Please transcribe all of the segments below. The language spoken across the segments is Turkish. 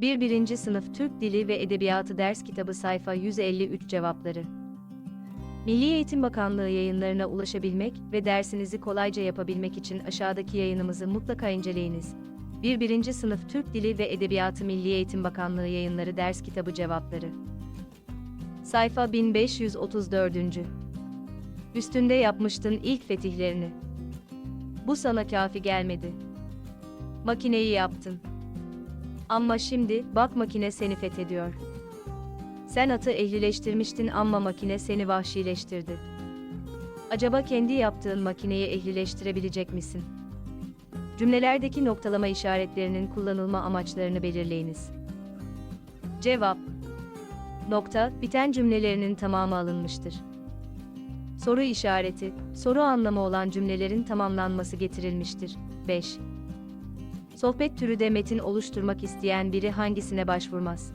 1. 1. Sınıf Türk Dili ve Edebiyatı Ders Kitabı Sayfa 153 Cevapları Milli Eğitim Bakanlığı yayınlarına ulaşabilmek ve dersinizi kolayca yapabilmek için aşağıdaki yayınımızı mutlaka inceleyiniz. 1. 1. Sınıf Türk Dili ve Edebiyatı Milli Eğitim Bakanlığı yayınları Ders Kitabı Cevapları Sayfa 1534. Üstünde yapmıştın ilk fetihlerini. Bu sana kafi gelmedi. Makineyi yaptın. Ama şimdi bak makine seni fethediyor. Sen atı ehlileştirmiştin ama makine seni vahşileştirdi. Acaba kendi yaptığın makineyi ehlileştirebilecek misin? Cümlelerdeki noktalama işaretlerinin kullanılma amaçlarını belirleyiniz. Cevap Nokta, biten cümlelerinin tamamı alınmıştır. Soru işareti, soru anlamı olan cümlelerin tamamlanması getirilmiştir. 5. Sohbet türü de metin oluşturmak isteyen biri hangisine başvurmaz?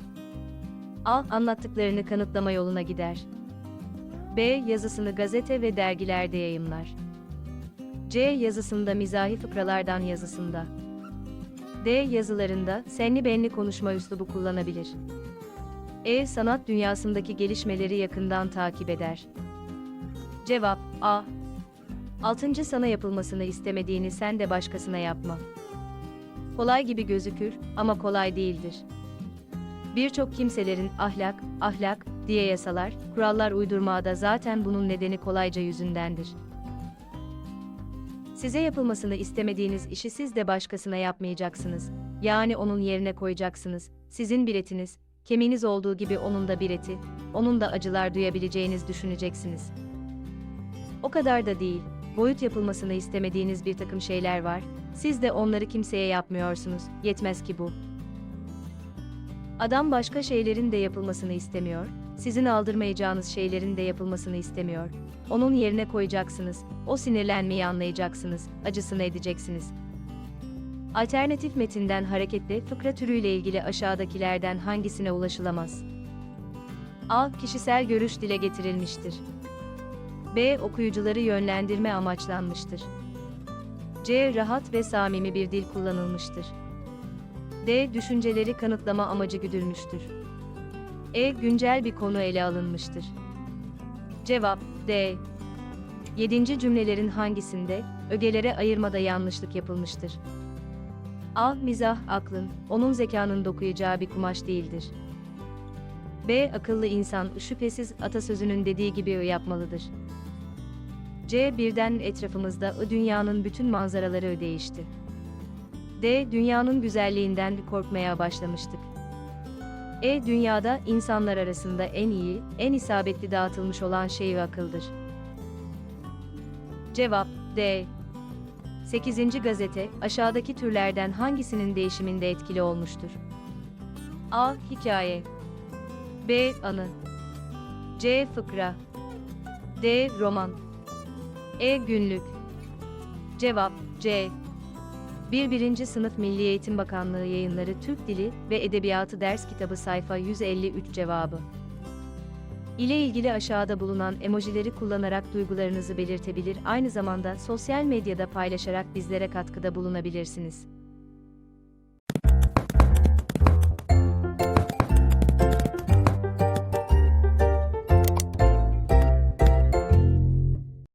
A. Anlattıklarını kanıtlama yoluna gider. B. Yazısını gazete ve dergilerde yayımlar. C. Yazısında mizahi fıkralardan yazısında. D. Yazılarında senli benli konuşma üslubu kullanabilir. E. Sanat dünyasındaki gelişmeleri yakından takip eder. Cevap A. Altıncı sana yapılmasını istemediğini sen de başkasına yapma. Kolay gibi gözükür ama kolay değildir. Birçok kimselerin ahlak, ahlak diye yasalar, kurallar uydurmada zaten bunun nedeni kolayca yüzündendir. Size yapılmasını istemediğiniz işi siz de başkasına yapmayacaksınız. Yani onun yerine koyacaksınız. Sizin bir etiniz, kemiğiniz olduğu gibi onun da bir eti, onun da acılar duyabileceğiniz düşüneceksiniz. O kadar da değil, boyut yapılmasını istemediğiniz bir takım şeyler var, siz de onları kimseye yapmıyorsunuz, yetmez ki bu. Adam başka şeylerin de yapılmasını istemiyor, sizin aldırmayacağınız şeylerin de yapılmasını istemiyor. Onun yerine koyacaksınız, o sinirlenmeyi anlayacaksınız, acısını edeceksiniz. Alternatif metinden hareketle fıkra türüyle ilgili aşağıdakilerden hangisine ulaşılamaz? A. Kişisel görüş dile getirilmiştir. B. Okuyucuları yönlendirme amaçlanmıştır. C. Rahat ve samimi bir dil kullanılmıştır. D. Düşünceleri kanıtlama amacı güdülmüştür. E. Güncel bir konu ele alınmıştır. Cevap D. 7. cümlelerin hangisinde ögelere ayırmada yanlışlık yapılmıştır? A. Mizah aklın, onun zekanın dokuyacağı bir kumaş değildir. B. Akıllı insan şüphesiz atasözünün dediği gibi yapmalıdır. C. Birden etrafımızda o dünyanın bütün manzaraları değişti. D. Dünyanın güzelliğinden korkmaya başlamıştık. E. Dünyada insanlar arasında en iyi, en isabetli dağıtılmış olan şey akıldır. Cevap D. 8. gazete aşağıdaki türlerden hangisinin değişiminde etkili olmuştur? A. Hikaye B. Anı C. Fıkra D. Roman E. Günlük Cevap C. 1. 1. Sınıf Milli Eğitim Bakanlığı Yayınları Türk Dili ve Edebiyatı Ders Kitabı sayfa 153 cevabı. ile ilgili aşağıda bulunan emojileri kullanarak duygularınızı belirtebilir aynı zamanda sosyal medyada paylaşarak bizlere katkıda bulunabilirsiniz.